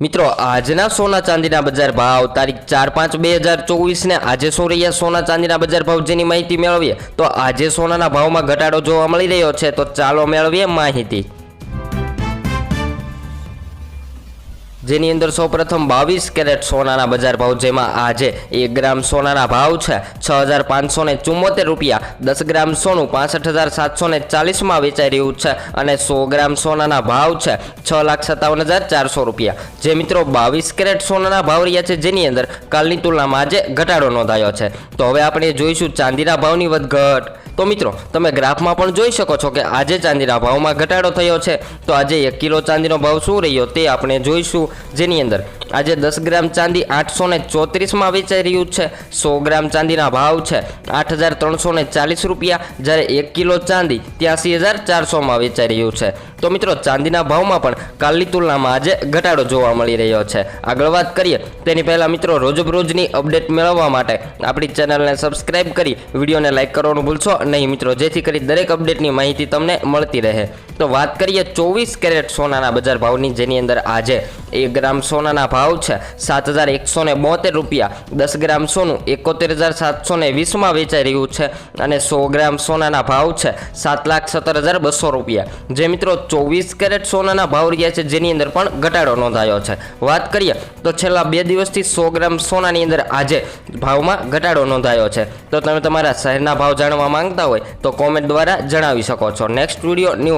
મિત્રો, આજના સોના ચાંદીના બજાર ભાવ તારીખ ચાર પાંચ બે હજાર ચોવીસને આજે શું રહ્યા? સોના ચાંદીના બજાર ભાવ જેની માહિતી મેળવીએ, તો આજે સોનાના ભાવમાં ઘટાડો જોવા મળી રહ્યો છે, તો ચાલો મેળવીએ માહિતી. જેની અંદર સૌપ્રથમ બાવીસ કેરેટ સોનાના બજાર ભાવ જેમાં આજે એક ગ્રામ સોનાના ભાવ છે. છ હજાર પાંચસો ને ચુમ્મોતેર રૂપિયા. દસ ગ્રામ સોનું પાસઠ હજાર સાતસો ને ચાલીસમાં વેચાઈ રહ્યું છે અને સો ગ્રામ સોનાના ભાવ છે છ લાખ સત્તાવન હજાર ચારસો રૂપિયા. જે મિત્રો બાવીસ કેરેટ સોનાના ભાવ રહ્યા છે જેની અંદર કાલની તુલનામાં આજે ઘટાડો નોંધાયો છે. તો હવે આપણે જોઈશું ચાંદીના ભાવની વધઘટ. તો મિત્રો, તમે ગ્રાફમાં પણ જોઈ શકો છો કે આજે ચાંદીના ભાવમાં ઘટાડો થયો છે. તો આજે એક કિલો ચાંદીનો ભાવ શું રહ્યો તે આપણે જોઈશું. જેની અંદર આજે દસ ગ્રામ ચાંદી આઠસો ને ચોત્રીસમાં વેચાઈ રહ્યું છે. સો ગ્રામ ચાંદીના ભાવ છે આઠ હજાર ત્રણસો ને ચાલીસ રૂપિયા. જ્યારે એક કિલો ચાંદી ત્યાંસી હજાર ચારસોમાં વેચાઈ રહ્યું છે. તો મિત્રો, ચાંદીના ભાવમાં પણ કાલની તુલનામાં આજે ઘટાડો જોવા મળી રહ્યો છે. આગળ વાત કરીએ, તેની પહેલાં મિત્રો, રોજબરોજની અપડેટ મેળવવા માટે આપણી ચેનલને સબસ્ક્રાઇબ કરી વિડીયોને લાઇક કરવાનું ભૂલશો નહીં. મિત્રો, જેથી કરી દરેક અપડેટની માહિતી તમને મળતી રહે. તો વાત કરીએ ચોવીસ કેરેટ સોનાના બજાર ભાવની, જેની અંદર આજે એક ગ્રામ સોનાના ભાવ છે. સાત હજાર એકસો ને બોતેર રૂપિયા. દસ ગ્રામ સોનું એકોતેર હજાર સાતસો ને વીસમાં વેચાઈ રહ્યું છે અને સો ગ્રામ સોનાના ભાવ છે સાત લાખ સત્તર હજાર બસો રૂપિયા. જે મિત્રો ચોવીસ કેરેટ સોનાના ભાવ રહ્યા છે જેની અંદર પણ ઘટાડો નોંધાયો છે. વાત કરીએ તો છેલ્લા બે દિવસથી સો ગ્રામ સોનાની અંદર આજે ભાવમાં ઘટાડો નોંધાયો છે. તો તમે તમારા શહેરના ભાવ જાણવા માંગતા હોય તો કોમેન્ટ દ્વારા જણાવી શકો છો. Next video new